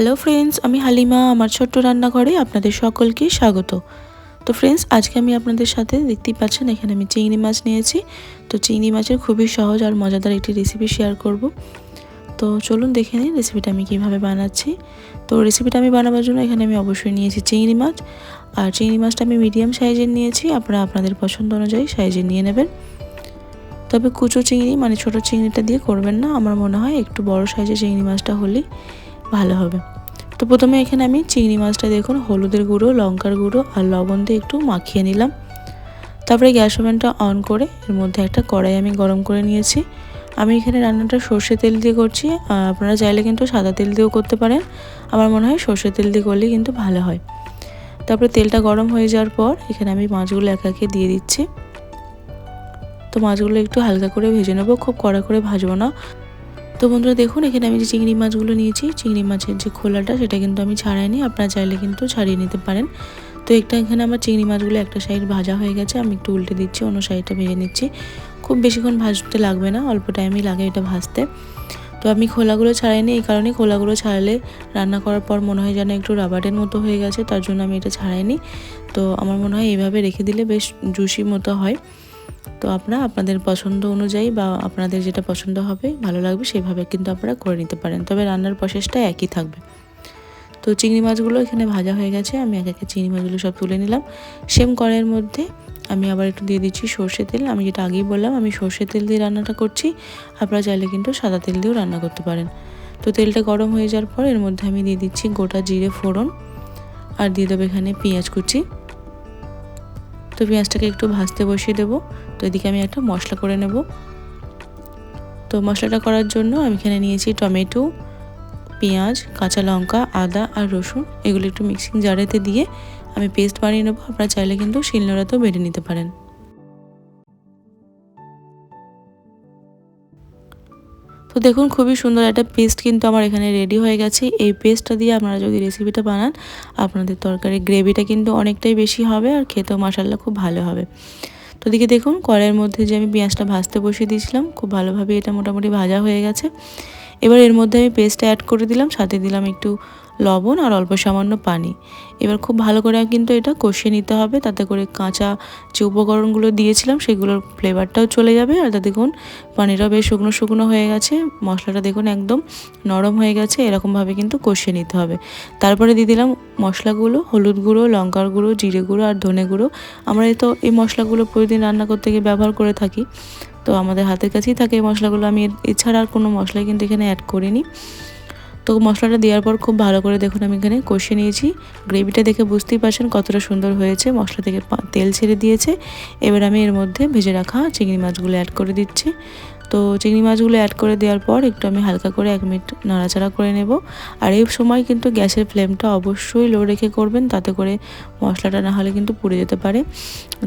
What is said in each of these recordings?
Hello friends, আমি হালিমা, আমার ছোট্ট রান্নাঘরে আপনাদের সকলকে স্বাগত। তো ফ্রেন্ডস, আজকে আমি আপনাদের সাথে দেখতেই পাচ্ছেন, এখানে আমি চিংড়ি মাছ নিয়েছি। তো চিংড়ি মাছের খুবই সহজ আর মজাদার একটি রেসিপি শেয়ার করব। তো চলুন দেখে নিন রেসিপিটা আমি কীভাবে বানাচ্ছি। তো রেসিপিটা আমি বানাবার জন্য এখানে আমি অবশ্যই নিয়েছি চিংড়ি মাছ। আর চিংড়ি মাছটা আমি মিডিয়াম সাইজের নিয়েছি, আপনারা আপনাদের পছন্দ অনুযায়ী সাইজের নিয়ে নেবেন। তবে কুচো চিংড়ি মানে ছোট চিংড়িটা দিয়ে করবেন না, আমার মনে হয় একটু বড় সাইজের চিংড়ি মাছটা হলেই ভালো হবে। তো প্রথমে এখানে আমি চিংড়ি মাছটা দেখুন, হলুদের গুঁড়ো, লঙ্কার গুঁড়ো আর লবণ দিয়ে একটু মাখিয়ে নিলাম। তারপরে গ্যাস ওভেনটা অন করে এর মধ্যে একটা কড়াই আমি গরম করে নিয়েছি। আমি এখানে রান্নাটা সর্ষে তেল দিয়ে করছি। আপনারা চাইলে কিন্তু সাদা তেল দিয়েও করতে পারেন। আমার মনে হয় সর্ষে তেল দিয়ে করলে কিন্তু ভালো হয়। তারপরে তেলটা গরম হয়ে যাওয়ার পর এখানে আমি মাছগুলো একে একে দিয়ে দিচ্ছি। তো মাছগুলো একটু হালকা করে ভেজে নেব। খুব কড়া করে ভাজবো না। তো বন্ধুরা দেখুন, এখানে আমি যে চিংড়ি মাছগুলো নিয়েছি, চিংড়ি মাছের যে খোলাটা সেটা কিন্তু আমি ছাড়াইনি, আপনারা চাইলে কিন্তু ছাড়িয়ে নিতে পারেন। তো একটা এখানে আমার চিংড়ি মাছগুলো একটা সাইড ভাজা হয়ে গেছে, আমি একটু উল্টে দিচ্ছি, অন্য সাইডটা ভেজে নিচ্ছি। খুব বেশিক্ষণ ভাজতে লাগবে না, অল্প টাইমই লাগে এটা ভাজতে। তো আমি খোলাগুলো ছাড়াইনি, এই কারণে খোলাগুলো ছাড়ালে রান্না করার পর মনে হয় যেন একটু রাবারের মতো হয়ে গেছে, তার জন্য আমি এটা ছাড়াইনি। তো আমার মনে হয় এইভাবে রেখে দিলে বেশ জুসি মতো হয়। তো আপনারা আপনাদের পছন্দ অনুযায়ী বা আপনাদের যেটা পছন্দ হবে, ভালো লাগবে সেভাবে কিন্তু আপনারা করে নিতে পারেন। তবে রান্নার প্রসেসটা একই থাকবে। তো চিংড়ি মাছগুলো এখানে ভাজা হয়ে গেছে, আমি এক একে চিংড়ি মাছগুলো সব তুলে নিলাম। সেম কড়াইয়ের মধ্যে আমি আবার একটু দিয়ে দিচ্ছি সর্ষে তেল। আমি যেটা আগেই বললাম, আমি সর্ষে তেল দিয়ে রান্নাটা করছি। আপনারা চাইলে কিন্তু সাদা তেল দিয়েও রান্না করতে পারেন। তো তেলটা গরম হয়ে যাওয়ার পর এর মধ্যে আমি দিয়ে দিচ্ছি গোটা জিরে ফোড়ন। আর দিয়ে দেবো এখানে পেঁয়াজ কুচি। তো পেঁয়াজটাকে একটু ভাজতে বসিয়ে দেবো। তো এদিকে আমি একটা মশলা করে নেব। তো মশলাটা করার জন্য আমি এখানে নিয়েছি টমেটো, পেঁয়াজ, কাঁচা লঙ্কা, আদা আর রসুন। এগুলো একটু মিক্সিং জারেতে দিয়ে আমি পেস্ট বানিয়ে নেব। আপনারা চাইলে কিন্তু শিলনোড়াতেও বেড়ে নিতে পারেন। তো দেখুন, খুবই সুন্দর একটা পেস্ট কিন্তু আমার এখানে রেডি হয়ে গেছে। এই পেস্টটা দিয়ে আপনারা যদি রেসিপিটা বানান, আপনাদের তরকারির গ্রেভিটা কিন্তু অনেকটাই বেশি হবে আর খেতেও মশাল্লা খুব ভালো হবে। তো দিকে দেখুন, কড়াইয়ের মধ্যে যে আমি পেঁয়াজটা ভাজতে বসিয়ে দিয়েছিলাম, খুব ভালোভাবে এটা মোটামুটি ভাজা হয়ে গেছে। এবার এর মধ্যে আমি পেস্টটা অ্যাড করে দিলাম, সাথে দিলাম একটু লবণ আর অল্প সামান্য পানি। এবার খুব ভালো করে কিন্তু এটা কষিয়ে নিতে হবে। তাতে করে কাঁচা যে উপকরণগুলো দিয়েছিলাম, সেগুলোর ফ্লেভারটাও চলে যাবে। আর দেখুন, পানিটাও বেশ শুকনো শুকনো হয়ে গেছে। মশলাটা দেখুন একদম নরম হয়ে গেছে। এরকমভাবে কিন্তু কষিয়ে নিতে হবে। তারপরে দিয়ে দিলাম মশলাগুলো, হলুদ গুঁড়ো, লঙ্কার গুঁড়ো, জিরে গুঁড়ো আর ধনে গুঁড়ো। আমরা তো এই মশলাগুলো প্রতিদিন রান্না করতে গিয়ে ব্যবহার করে থাকি। তো আমাদের হাতের কাছেই থাকে এই মশলাগুলো। আমি এছাড়া আর কোনো মশলাই কিন্তু এখানে অ্যাড করিনি। তো মশলাটা দেওয়ার পর খুব ভালো করে দেখুন আমি এখানে কষিয়ে নিয়েছি। গ্রেভিটা দেখে বুঝতেই পারছেন কতটা সুন্দর হয়েছে। মশলা থেকে তেল ছেড়ে দিয়েছে। এবার আমি এর মধ্যে ভেজে রাখা চিংড়ি মাছগুলো অ্যাড করে দিচ্ছি। তো চিংড়ি মাছগুলো অ্যাড করে দেওয়ার পর একটু আমি হালকা করে এক মিনিট নাড়াচাড়া করে নেব। আর এই সময় কিন্তু গ্যাসের ফ্লেমটা অবশ্যই লো রেখে করবেন, তাতে করে মশলাটা না হলে কিন্তু পুড়ে যেতে পারে।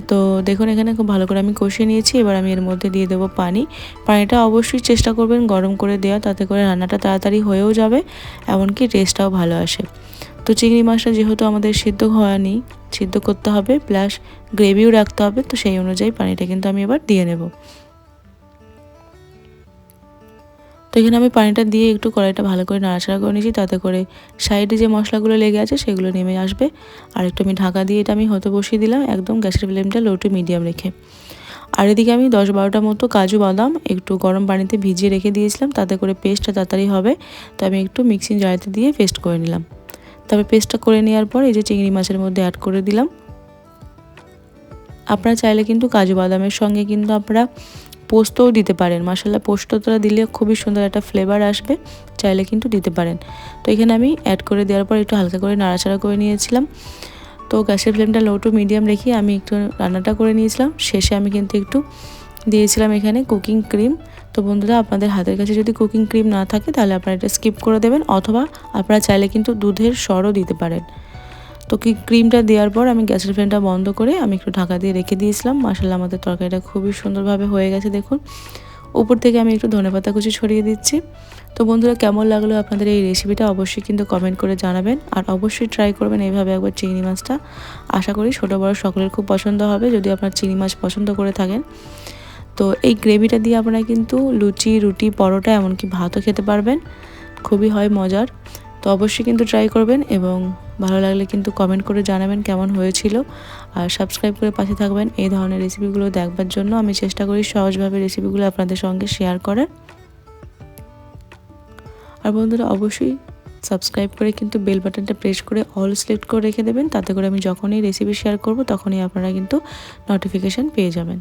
তো দেখুন, এখানে খুব ভালো করে আমি কষিয়ে নিয়েছি, এবার আমি এর মধ্যে দিয়ে দেবো পানি। পানিটা অবশ্যই চেষ্টা করবেন গরম করে দেওয়া, তাতে করে রান্নাটা তাড়াতাড়ি হয়েও যাবে, এমনকি টেস্টটাও ভালো আসে। তো চিংড়ি মাছটা যেহেতু আমাদের সিদ্ধ হওয়া নেই সিদ্ধ করতে হবে প্লাস গ্রেভিও রাখতে হবে, তো সেই অনুযায়ী পানিটা কিন্তু আমি এবার দিয়ে নেব। তো এখানে আমি পানিটা দিয়ে একটু কড়াইটা ভালো করে নাড়াচাড়া করে নিয়েছি, তাতে করে সাইডে যে মশলাগুলো লেগে আছে সেগুলো নেমে আসবে। আর একটু আমি ঢাকা দিয়ে এটা আমি হতে বসিয়ে দিলাম একদম গ্যাসের ফ্লেমটা লো টু মিডিয়াম রেখে। আর এদিকে আমি দশ বারোটা মতো কাজু বাদাম একটু গরম পানিতে ভিজিয়ে রেখে দিয়েছিলাম, তাতে করে পেস্টটা তাড়াতাড়ি হবে। তো আমি একটু মিক্সিং জারিতে দিয়ে পেস্ট করে নিলাম। তবে পেস্টটা করে নেওয়ার পর এই যে চিংড়ি মাছের মধ্যে অ্যাড করে দিলাম। আপনারা চাইলে কিন্তু কাজু বাদামের সঙ্গে কিন্তু আপনারা পোস্তও দিতে পারেন। মশলা পোস্তটা দিলে খুবই সুন্দর একটা ফ্লেভার আসবে, চাইলে কিন্তু দিতে পারেন। তো এখানে আমি অ্যাড করে দেওয়ার পর একটু হালকা করে নাড়াচাড়া করে নিয়েছিলাম। তো গ্যাসের ফ্লেমটা লো টু মিডিয়াম রেখে আমি একটু রান্নাটা করে নিয়েছিলাম। শেষে আমি কিন্তু একটু দিয়েছিলাম এখানে কুকিং ক্রিম তো বন্ধুরা, আপনাদের হাতের কাছে যদি কুকিং ক্রিম না থাকে, তাহলে আপনারা এটা স্কিপ করে দেবেন, অথবা আপনারা চাইলে কিন্তু দুধের সরও দিতে পারেন। তো কি ক্রিমটা দেওয়ার পর আমি গ্যাসের ফ্লেমটা বন্ধ করে আমি একটু ঢাকা দিয়ে রেখে দিয়েছিলাম। মাসাল্লাহ আমাদের তরকারিটা খুবই সুন্দরভাবে হয়ে গেছে, দেখুন। উপর থেকে আমি একটু ধনেপাতা কুচি ছড়িয়ে দিচ্ছি। তো বন্ধুরা, কেমন লাগল আপনাদের এই রেসিপিটা অবশ্যই কিন্তু কমেন্ট করে জানাবেন। আর অবশ্যই ট্রাই করবেন এইভাবে একবার চিংড়ি মাছটা। আশা করি ছোটো বড়ো সকলের খুব পছন্দ হবে, যদি আপনার চিংড়ি মাছ পছন্দ করে থাকেন। তো এই গ্রেভিটা দিয়ে আপনারা কিন্তু লুচি, রুটি, পরোটা, এমনকি ভাতও খেতে পারবেন। খুবই হয় মজার। তো অবশ্যই কিন্তু ট্রাই করবেন এবং ভালো লাগলে কিন্তু কমেন্ট করে জানাবেন কেমন হয়েছিল। আর সাবস্ক্রাইব করে পাশে থাকবেন, এই ধরনের রেসিপিগুলো দেখবার জন্য। আমি চেষ্টা করি সহজভাবে রেসিপিগুলো আপনাদের সঙ্গে শেয়ার করার। আর বন্ধুরা, অবশ্যই সাবস্ক্রাইব করে কিন্তু বেল বাটনটা প্রেস করে অল সিলেক্ট করে রেখে দেবেন। তাতে করে আমি যখনই রেসিপি শেয়ার করব, তখনই আপনারা কিন্তু নোটিফিকেশান পেয়ে যাবেন।